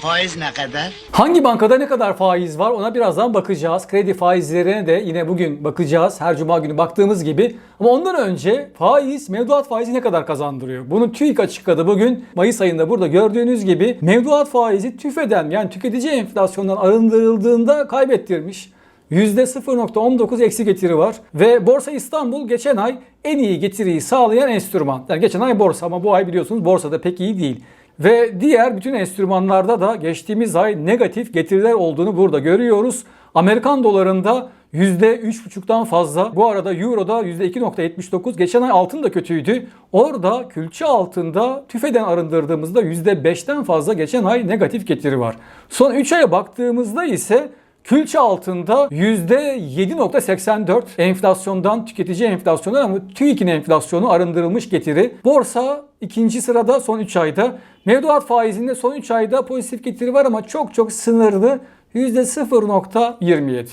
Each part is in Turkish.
Faiz ne kadar? Hangi bankada ne kadar faiz var ona birazdan bakacağız. Kredi faizlerine de yine bugün bakacağız. Her cuma günü baktığımız gibi. Ama ondan önce faiz, mevduat faizi ne kadar kazandırıyor? Bunu TÜİK açıkladı bugün. Mayıs ayında burada gördüğünüz gibi mevduat faizi tüfeden yani tüketici enflasyondan arındırıldığında kaybettirmiş. %0.19 eksi getiri var. Ve Borsa İstanbul geçen ay en iyi getiriyi sağlayan enstrüman. Yani geçen ay borsa ama bu ay biliyorsunuz borsada pek iyi değil. Ve diğer bütün enstrümanlarda da geçtiğimiz ay negatif getiriler olduğunu burada görüyoruz. Amerikan dolarında %3,5'tan fazla. Bu arada Euro'da %2,79. Geçen ay altın da kötüydü. Orada külçe altında tüfeden arındırdığımızda %5'ten fazla geçen ay negatif getiri var. Son 3 aya baktığımızda ise Külçe altında %7.84 enflasyondan tüketici enflasyondan ama TÜİK'in enflasyonu arındırılmış getiri. Borsa ikinci sırada son 3 ayda. Mevduat faizinde son 3 ayda pozitif getiri var ama çok çok sınırlı %0.27.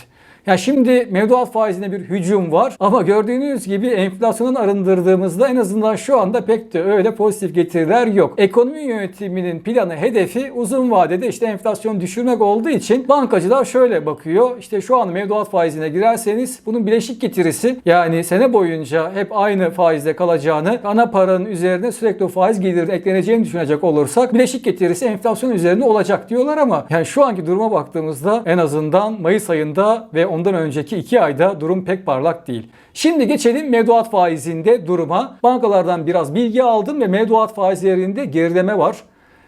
Ya şimdi mevduat faizine bir hücum var ama gördüğünüz gibi enflasyonun arındırdığımızda en azından şu anda pek de öyle pozitif getiriler yok. Ekonomi yönetiminin planı hedefi uzun vadede işte enflasyonu düşürmek olduğu için bankacılar şöyle bakıyor. İşte şu an mevduat faizine girerseniz bunun bileşik getirisi yani sene boyunca hep aynı faizde kalacağını ana paranın üzerine sürekli faiz geliri ekleneceğini düşünecek olursak bileşik getirisi enflasyon üzerine olacak diyorlar ama yani şu anki duruma baktığımızda en azından Mayıs ayında ve ondan önceki 2 ayda durum pek parlak değil. Şimdi geçelim mevduat faizinde duruma. Bankalardan biraz bilgi aldım ve mevduat faizlerinde gerileme var.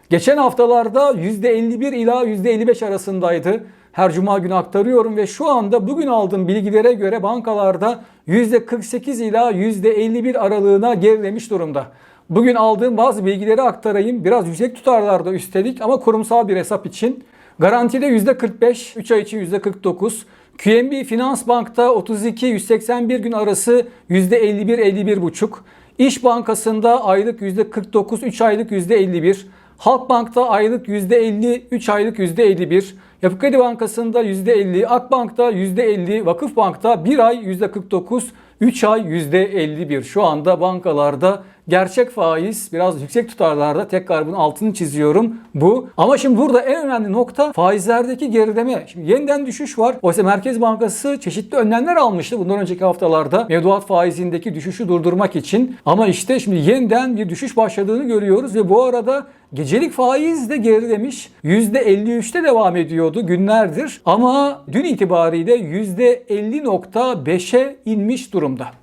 Geçen haftalarda %51 ila %55 arasındaydı. Her cuma günü aktarıyorum ve şu anda bugün aldığım bilgilere göre bankalarda %48 ila %51 aralığına gerilemiş durumda. Bugün aldığım bazı bilgileri aktarayım. Biraz yüksek tutarlarda üstelik ama kurumsal bir hesap için. Garantide %45, 3 ay için %49. QNB Finans Bank'ta 32-181 gün arası %51-51,5. İş Bankası'nda aylık %49, 3 aylık %51. Halkbank'ta aylık %50, 3 aylık %51. Yapı Kredi Bankası'nda %50, Akbank'ta %50, Vakıfbank'ta 1 ay %49, 3 ay %51. Şu anda bankalarda gerçek faiz biraz yüksek tutarlarda tekrar bunun altını çiziyorum bu. Ama şimdi burada en önemli nokta faizlerdeki gerileme. Şimdi yeniden düşüş var. Oysa Merkez Bankası çeşitli önlemler almıştı bundan önceki haftalarda mevduat faizindeki düşüşü durdurmak için. Ama işte şimdi yeniden bir düşüş başladığını görüyoruz ve bu arada gecelik faiz de gerilemiş. %53'te devam ediyordu günlerdir. Ama dün itibariyle %50.5'e inmiş durumda.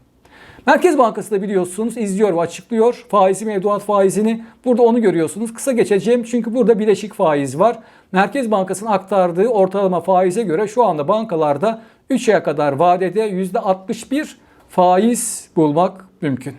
Merkez Bankası da biliyorsunuz izliyor ve açıklıyor faizi mevduat faizini. Burada onu görüyorsunuz. Kısa geçeceğim çünkü burada bileşik faiz var. Merkez Bankası'nın aktardığı ortalama faize göre şu anda bankalarda 3 aya kadar vadede %61 faiz bulmak mümkün.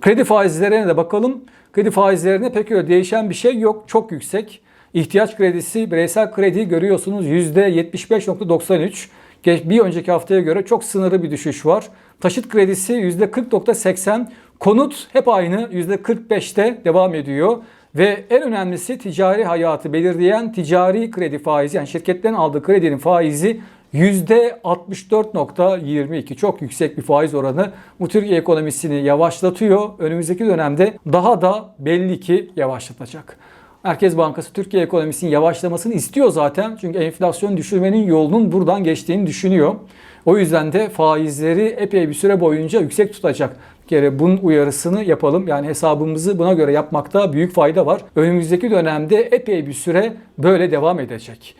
Kredi faizlerine de bakalım. Kredi faizlerine pek öyle değişen bir şey yok. Çok yüksek. İhtiyaç kredisi, bireysel kredi görüyorsunuz %75.93. Geç- Bir önceki haftaya göre çok sınırlı bir düşüş var. Taşıt kredisi %40.80. Konut hep aynı %45'te devam ediyor. Ve en önemlisi ticari hayatı belirleyen ticari kredi faizi yani şirketlerin aldığı kredinin faizi %64.22 çok yüksek bir faiz oranı. Bu Türkiye ekonomisini yavaşlatıyor. Önümüzdeki dönemde daha da belli ki yavaşlatacak. Merkez Bankası Türkiye ekonomisinin yavaşlamasını istiyor zaten. Çünkü enflasyon düşürmenin yolunun buradan geçtiğini düşünüyor. O yüzden de faizleri epey bir süre boyunca yüksek tutacak. Bir kere bunun uyarısını yapalım. Yani hesabımızı buna göre yapmakta büyük fayda var. Önümüzdeki dönemde epey bir süre böyle devam edecek.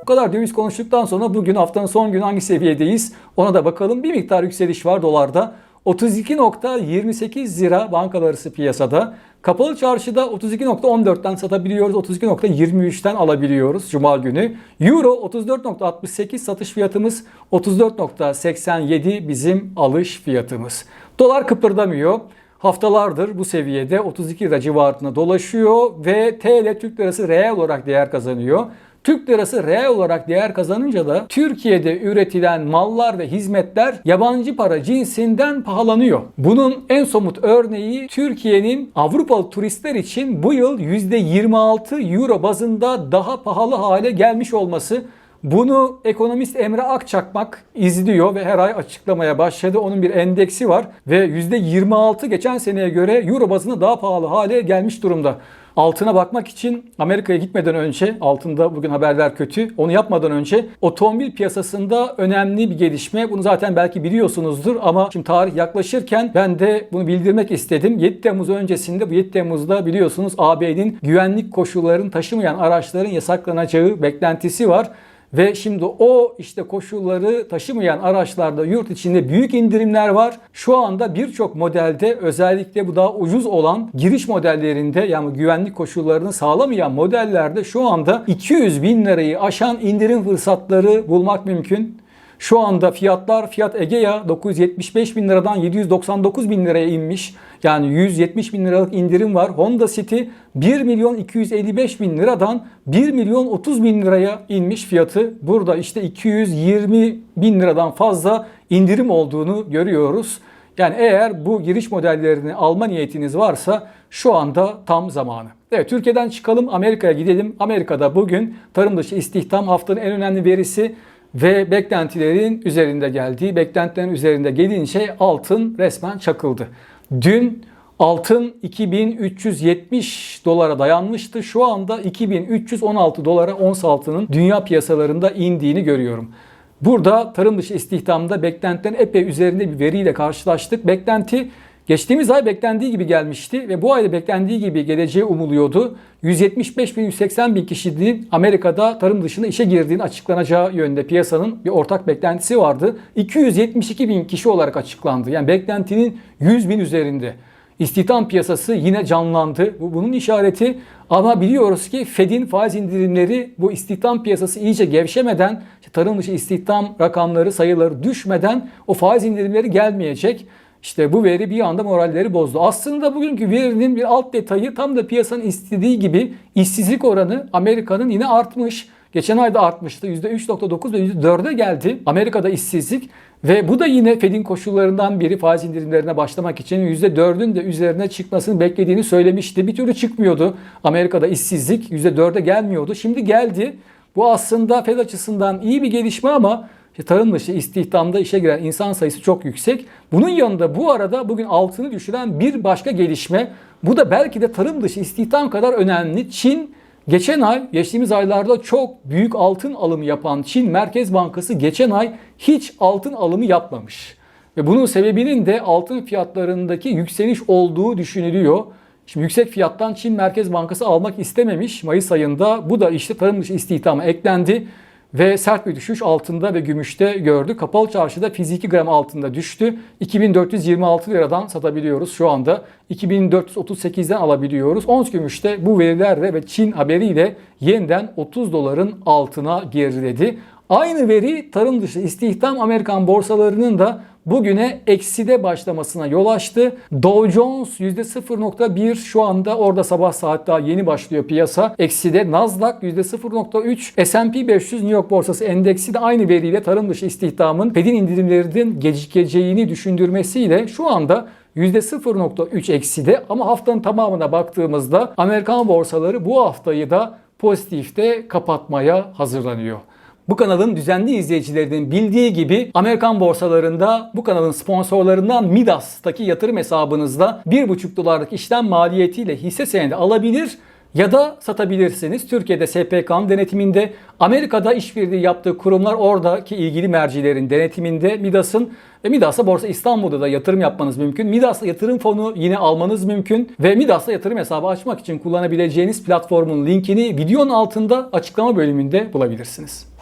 Bu kadar döviz konuştuktan sonra bugün haftanın son günü hangi seviyedeyiz ona da bakalım. Bir miktar yükseliş var dolarda. 32.28 lira bankalar arası piyasada. Kapalı çarşıda 32.14'ten satabiliyoruz. 32.23'ten alabiliyoruz Cuma günü. Euro 34.68 satış fiyatımız. 34.87 bizim alış fiyatımız. Dolar kıpırdamıyor. Haftalardır bu seviyede 32 lira civarında dolaşıyor ve TL Türk lirası reel olarak değer kazanıyor. Türk lirası reel olarak değer kazanınca da Türkiye'de üretilen mallar ve hizmetler yabancı para cinsinden pahalanıyor. Bunun en somut örneği Türkiye'nin Avrupalı turistler için bu yıl %26 euro bazında daha pahalı hale gelmiş olması. Bunu ekonomist Emre Akçakmak izliyor ve her ay açıklamaya başladı. Onun bir endeksi var ve %26 geçen seneye göre euro bazında daha pahalı hale gelmiş durumda. Altına bakmak için Amerika'ya gitmeden önce, altında bugün haberler kötü, onu yapmadan önce otomobil piyasasında önemli bir gelişme. Bunu zaten belki biliyorsunuzdur ama şimdi tarih yaklaşırken ben de bunu bildirmek istedim. 7 Temmuz öncesinde bu 7 Temmuz'da biliyorsunuz AB'nin güvenlik koşullarını taşımayan araçların yasaklanacağı beklentisi var. Ve şimdi o işte koşulları taşımayan araçlarda yurt içinde büyük indirimler var. Şu anda birçok modelde özellikle bu daha ucuz olan giriş modellerinde yani güvenlik koşullarını sağlamayan modellerde şu anda 200 bin lirayı aşan indirim fırsatları bulmak mümkün. Şu anda fiyatlar Fiat Egea 975 bin liradan 799 bin liraya inmiş. Yani 170 bin liralık indirim var. Honda City 1 milyon 255 bin liradan 1 milyon 30 bin liraya inmiş fiyatı. Burada işte 220 bin liradan fazla indirim olduğunu görüyoruz. Yani eğer bu giriş modellerini alma niyetiniz varsa şu anda tam zamanı. Evet Türkiye'den çıkalım Amerika'ya gidelim. Amerika'da bugün tarım dışı istihdam haftanın en önemli verisi ve beklentilerin üzerinde geldiği, beklentilerin üzerinde gelince altın resmen çakıldı. Dün altın 2370 dolara dayanmıştı. Şu anda 2316 dolara ons altının dünya piyasalarında indiğini görüyorum. Burada tarım dışı istihdamda beklentilerin epey üzerinde bir veriyle karşılaştık. Beklenti Geçtiğimiz ay beklendiği gibi gelmişti ve bu ayda beklendiği gibi geleceği umuluyordu. 175 bin 180 bin kişinin Amerika'da tarım dışında işe girdiğini açıklanacağı yönde piyasanın bir ortak beklentisi vardı. 272 bin kişi olarak açıklandı. Yani beklentinin 100 bin üzerinde. İstihdam piyasası yine canlandı. Bu bunun işareti ama biliyoruz ki Fed'in faiz indirimleri bu istihdam piyasası iyice gevşemeden, tarım dışı istihdam rakamları, sayıları düşmeden o faiz indirimleri gelmeyecek. İşte bu veri bir anda moralleri bozdu. Aslında bugünkü verinin bir alt detayı tam da piyasanın istediği gibi işsizlik oranı Amerika'nın yine artmış. Geçen ayda artmıştı. %3.9 ve %4'e geldi Amerika'da işsizlik. Ve bu da yine Fed'in koşullarından biri faiz indirimlerine başlamak için %4'ün de üzerine çıkmasını beklediğini söylemişti. Bir türlü çıkmıyordu. Amerika'da işsizlik %4'e gelmiyordu. Şimdi geldi. Bu aslında Fed açısından iyi bir gelişme ama işte tarım dışı istihdamda işe giren insan sayısı çok yüksek. Bunun yanında bu arada bugün altını düşüren bir başka gelişme. Bu da belki de tarım dışı istihdam kadar önemli. Çin geçen ay, geçtiğimiz aylarda çok büyük altın alımı yapan Çin Merkez Bankası geçen ay hiç altın alımı yapmamış. Ve bunun sebebinin de altın fiyatlarındaki yükseliş olduğu düşünülüyor. Şimdi yüksek fiyattan Çin Merkez Bankası almak istememiş Mayıs ayında. Bu da işte tarım dışı istihdama eklendi ve sert bir düşüş altında ve gümüşte gördü. Kapalı çarşıda fiziki gram altında düştü. 2426 liradan satabiliyoruz şu anda. 2438'den alabiliyoruz. Ons gümüşte bu verilerle ve Çin haberiyle yeniden 30 doların altına geriledi. Aynı veri tarım dışı istihdam Amerikan borsalarının da bugüne ekside başlamasına yol açtı. Dow Jones %0.1 şu anda orada sabah saat yeni başlıyor piyasa. Ekside Nasdaq %0.3 S&P 500 New York borsası endeksi de aynı veriyle tarım dışı istihdamın Fed'in indirimlerinin gecikeceğini düşündürmesiyle şu anda %0.3 ekside ama haftanın tamamına baktığımızda Amerikan borsaları bu haftayı da pozitifte kapatmaya hazırlanıyor. Bu kanalın düzenli izleyicilerinin bildiği gibi Amerikan borsalarında bu kanalın sponsorlarından Midas'taki yatırım hesabınızda 1,5 dolarlık işlem maliyetiyle hisse senedi alabilir ya da satabilirsiniz. Türkiye'de SPK'nın denetiminde, Amerika'da işbirliği yaptığı kurumlar oradaki ilgili mercilerin denetiminde Midas'ın ve Midas'a Borsa İstanbul'da da yatırım yapmanız mümkün. Midas'la yatırım fonu yine almanız mümkün ve Midas'la yatırım hesabı açmak için kullanabileceğiniz platformun linkini videonun altında açıklama bölümünde bulabilirsiniz.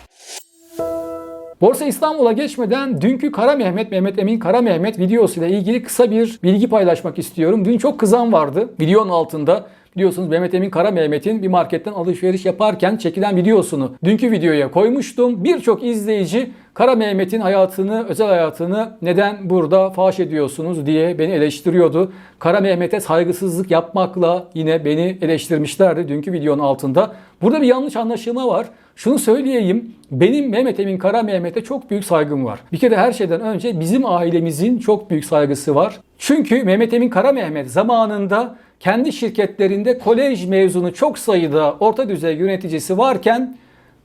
Borsa İstanbul'a geçmeden dünkü Kara Mehmet, Mehmet Emin Kara Mehmet videosu ile ilgili kısa bir bilgi paylaşmak istiyorum. Dün çok kızan vardı videonun altında. Biliyorsunuz Mehmet Emin Kara Mehmet'in bir marketten alışveriş yaparken çekilen videosunu dünkü videoya koymuştum. Birçok izleyici Kara Mehmet'in hayatını, özel hayatını neden burada faş ediyorsunuz diye beni eleştiriyordu. Kara Mehmet'e saygısızlık yapmakla yine beni eleştirmişlerdi dünkü videonun altında. Burada bir yanlış anlaşılma var. Şunu söyleyeyim. Benim Mehmet Emin Kara Mehmet'e çok büyük saygım var. Bir kere her şeyden önce bizim ailemizin çok büyük saygısı var. Çünkü Mehmet Emin Kara Mehmet zamanında kendi şirketlerinde kolej mezunu çok sayıda orta düzey yöneticisi varken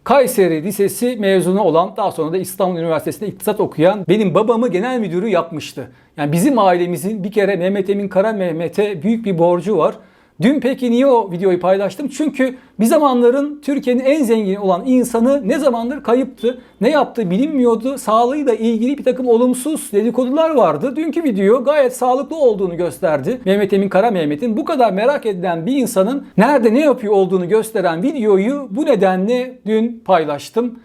Kayseri Lisesi mezunu olan daha sonra da İstanbul Üniversitesi'nde iktisat okuyan benim babamı genel müdürü yapmıştı. Yani bizim ailemizin bir kere Mehmet Emin Kara Mehmet'e büyük bir borcu var. Dün peki niye o videoyu paylaştım? Çünkü bir zamanların Türkiye'nin en zengin olan insanı ne zamandır kayıptı, ne yaptığı bilinmiyordu. Sağlığıyla ilgili bir takım olumsuz dedikodular vardı. Dünkü video gayet sağlıklı olduğunu gösterdi. Mehmet Emin Kara Mehmet'in bu kadar merak edilen bir insanın nerede ne yapıyor olduğunu gösteren videoyu bu nedenle dün paylaştım.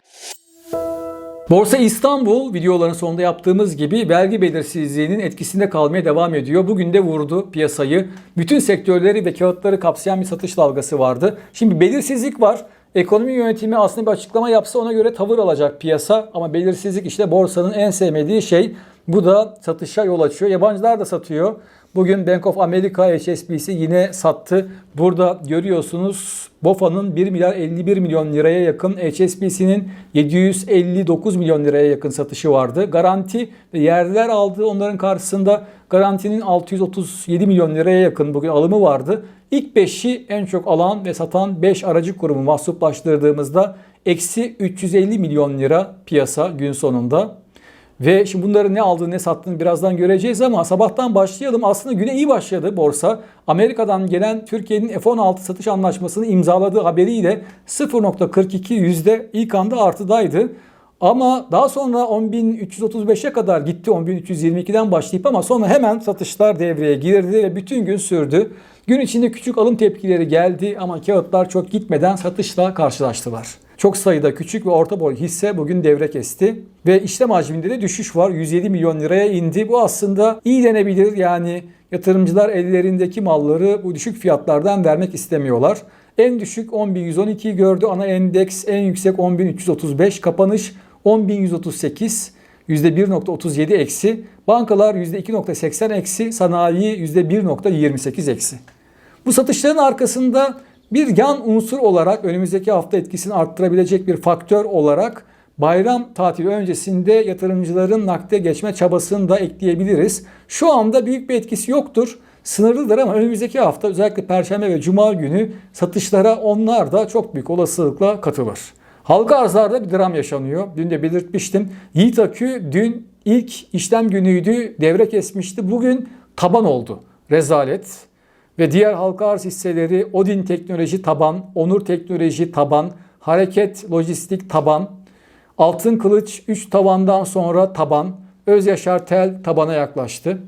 Borsa İstanbul videoların sonunda yaptığımız gibi vergi belirsizliğinin etkisinde kalmaya devam ediyor. Bugün de vurdu piyasayı. Bütün sektörleri ve kağıtları kapsayan bir satış dalgası vardı. Şimdi belirsizlik var. Ekonomi yönetimi aslında bir açıklama yapsa ona göre tavır alacak piyasa. Ama belirsizlik işte borsanın en sevmediği şey. Bu da satışa yol açıyor. Yabancılar da satıyor. Bugün Bank of America HSBC yine sattı. Burada görüyorsunuz BOFA'nın 1 milyar 51 milyon liraya yakın, HSBC'nin 759 milyon liraya yakın satışı vardı. Garanti ve yerliler aldı onların karşısında. Garantinin 637 milyon liraya yakın bugün alımı vardı. İlk 5'i en çok alan ve satan 5 aracı kurumu mahsuplaştırdığımızda eksi 350 milyon lira piyasa gün sonunda. Ve şimdi bunları ne aldığını ne sattığını birazdan göreceğiz ama sabahtan başlayalım. Aslında güne iyi başladı borsa. Amerika'dan gelen Türkiye'nin F-16 satış anlaşmasını imzaladığı haberiyle 0.42 yüzde ilk anda artıdaydı. Ama daha sonra 10.335'e kadar gitti 10.322'den başlayıp ama sonra hemen satışlar devreye girdi ve bütün gün sürdü. Gün içinde küçük alım tepkileri geldi ama kağıtlar çok gitmeden satışla karşılaştılar. Çok sayıda küçük ve orta boy hisse bugün devre kesti. Ve işlem hacminde de düşüş var. 107 milyon liraya indi. Bu aslında iyi denebilir. Yani yatırımcılar ellerindeki malları bu düşük fiyatlardan vermek istemiyorlar. En düşük 10.112'yi gördü. Ana endeks en yüksek 10.335. Kapanış 10.138. %1.37 eksi. Bankalar %2.80 eksi. Sanayi %1.28 eksi. Bu satışların arkasında bir yan unsur olarak önümüzdeki hafta etkisini arttırabilecek bir faktör olarak bayram tatili öncesinde yatırımcıların nakde geçme çabasını da ekleyebiliriz. Şu anda büyük bir etkisi yoktur. Sınırlıdır ama önümüzdeki hafta özellikle Perşembe ve Cuma günü satışlara onlar da çok büyük olasılıkla katılır. Halka arzlarda bir dram yaşanıyor. Dün de belirtmiştim. Yiğit Akü dün ilk işlem günüydü. Devre kesmişti. Bugün taban oldu. Rezalet. Ve diğer halka arz hisseleri Odin Teknoloji taban, Onur Teknoloji taban, Hareket Lojistik taban, Altın Kılıç 3 tavandan sonra taban, Özyaşar Tel tabana yaklaştı.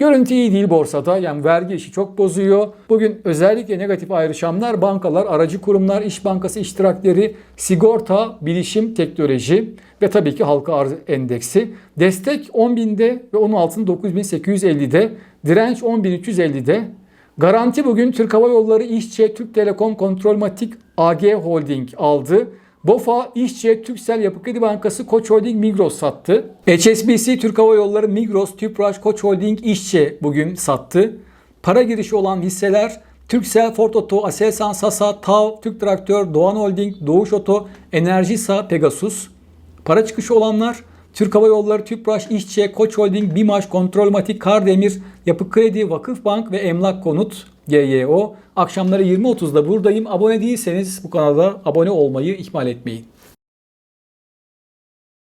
Görüntü iyi değil borsada. Yani vergi işi çok bozuyor. Bugün özellikle negatif ayrışanlar bankalar, aracı kurumlar, iş bankası iştirakleri, sigorta, bilişim, teknoloji ve tabii ki halka arz endeksi. Destek 10.000'de ve onun altında 9.850'de. Direnç 10.350'de. Garanti bugün Türk Hava Yolları, İşçe, Türk Telekom, Kontrolmatik, AG Holding aldı. BOFA, İşçe, Türksel Yapı Kredi Bankası, Koç Holding, Migros sattı. HSBC, Türk Hava Yolları, Migros, Tüpraş, Koç Holding, İşçe bugün sattı. Para girişi olan hisseler Türksel, Ford Oto, Aselsan, Sasa, TAV, Türk Traktör, Doğan Holding, Doğuş Oto, Enerjisa, Pegasus. Para çıkışı olanlar Türk Hava Yolları, Tüpraş, İşçe, Koç Holding, BİMAŞ, Kontrolmatik, Kardemir, Yapı Kredi, Vakıfbank ve Emlak Konut GYO. Akşamları 20.30'da buradayım. Abone değilseniz bu kanala abone olmayı ihmal etmeyin.